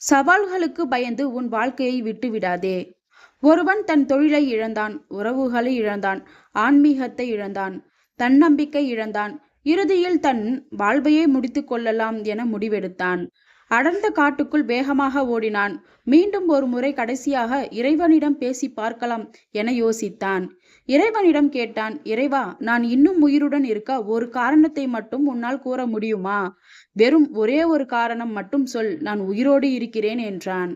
சவால்களுக்கு பயந்து உன் வாழ்க்கையை விட்டு விடாதே ஒருவன் தன் தொழிலை இழந்தான் உறவுகளை இழந்தான் ஆன்மீகத்தை இழந்தான் தன்னம்பிக்கை இழந்தான் இறுதியில் தன் வாழ்வையே முடித்து கொள்ளலாம் என முடிவெடுத்தான். அடர்ந்த காட்டுக்குள் வேகமாக ஓடினான். மீண்டும் ஒரு முறை கடைசியாக இறைவனிடம் பேசி பார்க்கலாம் என யோசித்தான். இறைவனிடம் கேட்டான் இறைவா நான் இன்னும் உயிருடன் இருக்க ஒரு காரணத்தை மட்டும் உன்னால் கூற முடியுமா? வெறும் ஒரே ஒரு காரணம் மட்டும் சொல் நான் உயிரோடு இருக்கிறேன் என்றான்.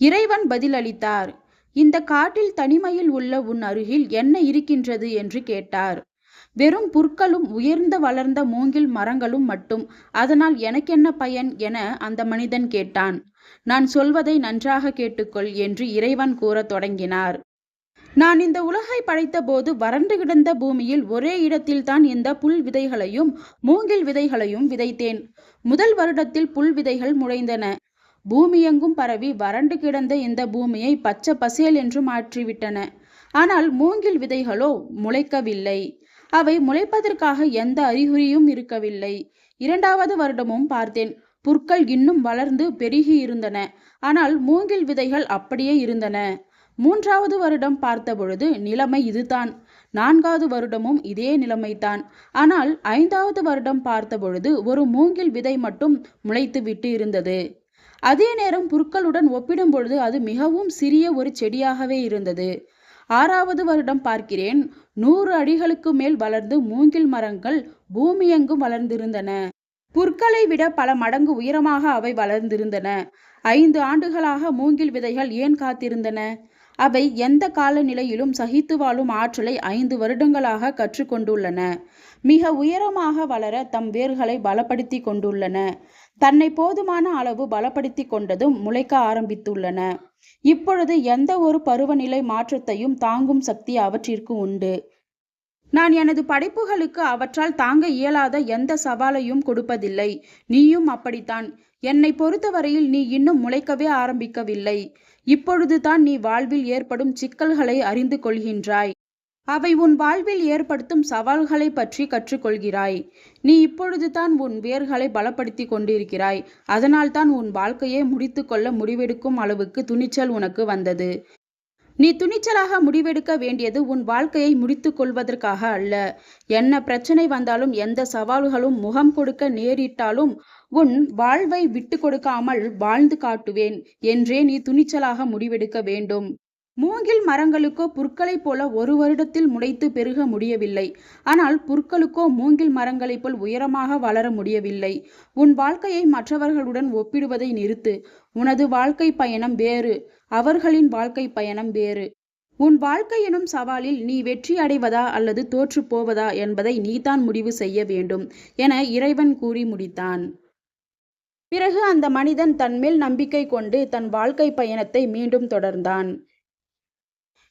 இறைவன் பதிலளித்தார் இந்த காட்டில் தனிமையில் உள்ள உன் அருகில் என்ன இருக்கின்றது? என்று கேட்டார். வெறும் புற்களும் உயர்ந்து வளர்ந்த மூங்கில் மரங்களும் மட்டும். அதனால் எனக்கென்ன பயன் என அந்த மனிதன் கேட்டான். நான் சொல்வதை நன்றாக கேட்டுக்கொள் என்று இறைவன் கூறத் தொடங்கினார். நான் இந்த உலகை படைத்த போது வறண்டு கிடந்த பூமியில் ஒரே இடத்தில்தான் இந்த புல் விதைகளையும் மூங்கில் விதைகளையும் விதைத்தேன். முதல் வருடத்தில் புல் விதைகள் முளைந்தன. பூமியெங்கும் பரவி வறண்டு கிடந்த இந்த பூமியை பச்சை பசேல் என்று மாற்றிவிட்டன. ஆனால் மூங்கில் விதைகளோ முளைக்கவில்லை. அவை முளைப்பதற்காக எந்த அறிகுறியும் இருக்கவில்லை. இரண்டாவது வருடமும் பார்த்தேன். புற்கள் இன்னும் வளர்ந்து பெருகி இருந்தன. ஆனால் மூங்கில் விதைகள் அப்படியே இருந்தன. மூன்றாவது வருடம் பார்த்தபொழுது நிலைமை இதுதான். நான்காவது வருடமும் இதே நிலைமைதான். ஆனால் ஐந்தாவது வருடம் பார்த்தபொழுது ஒரு மூங்கில் விதை மட்டும் முளைத்து விட்டு இருந்தது. அதே நேரம் புற்களுடன் ஒப்பிடும் பொழுது அது மிகவும் சிறிய ஒரு செடியாகவே இருந்தது. ஆறாவது வருடம் பார்க்கிறேன். நூறு அடிகளுக்கு மேல் வளர்ந்து மூங்கில் மரங்கள் பூமியெங்கும் வளர்ந்திருந்தன. புற்களை விட பல மடங்கு உயரமாக அவை வளர்ந்திருந்தன. ஐந்து ஆண்டுகளாக மூங்கில் விதைகள் ஏன் காத்திருந்தன? அவை எந்த காலநிலையிலும் சகித்து வாழும் ஆற்றலை ஐந்து வருடங்களாக கற்றுக்கொண்டுள்ளன. மிக உயரமாக வளர தம் வேர்களை பலப்படுத்தி கொண்டுள்ளன. தன்னை போதுமான அளவு பலப்படுத்தி கொண்டதும் முளைக்க ஆரம்பித்துள்ளன. இப்பொழுது எந்த ஒரு பருவநிலை மாற்றத்தையும் தாங்கும் சக்தி அவற்றிற்கு உண்டு. நான் எனது படைப்புகளுக்கு அவற்றால் தாங்க இயலாத எந்த சவாலையும் கொடுப்பதில்லை. நீயும் அப்படித்தான். என்னை பொறுத்தவரையில் நீ இன்னும் முளைக்கவே ஆரம்பிக்கவில்லை. இப்பொழுதுதான் நீ வாழ்வில் ஏற்படும் சிக்கல்களை அறிந்து கொள்கின்றாய். அவை உன் வாழ்வில் ஏற்படுத்தும் சவால்களை பற்றி கற்றுக்கொள்கிறாய். நீ இப்பொழுதுதான் உன் வேர்களை பலப்படுத்தி கொண்டிருக்கிறாய். அதனால்தான் உன் வாழ்க்கையை முடித்துக்கொள்ள முடிவெடுக்கும் அளவுக்கு துணிச்சல் உனக்கு வந்தது. நீ துணிச்சலாக முடிவெடுக்க வேண்டியது உன் வாழ்க்கையை முடித்து கொள்வதற்காக அல்ல. என்ன பிரச்சனை வந்தாலும் எந்த சவால்களும் முகம் கொடுக்க நேரிட்டாலும் உன் வாழ்வை விட்டு கொடுக்காமல் வாழ்ந்து காட்டுவேன் என்றே நீ துணிச்சலாக முடிவெடுக்க வேண்டும். மூங்கில் மரங்களுக்கோ புற்களைப் போல ஒரு வருடத்தில் முளைத்து பெருக முடியவில்லை. ஆனால் புற்களுக்கோ மூங்கில் மரங்களைப் போல் உயரமாக வளர முடியவில்லை. உன் வாழ்க்கையை மற்றவர்களுடன் ஒப்பிடுவதை நிறுத்து. உனது வாழ்க்கை பயணம் வேறு அவர்களின் வாழ்க்கை பயணம் வேறு. உன் வாழ்க்கை எனும் சவாலில் நீ வெற்றி அடைவதா அல்லது தோற்று போவதா என்பதை நீதான் முடிவு செய்ய வேண்டும் என இறைவன் கூறி முடித்தான். பிறகு அந்த மனிதன் தன்மேல் நம்பிக்கை கொண்டு தன் வாழ்க்கை பயணத்தை மீண்டும் தொடர்ந்தான்.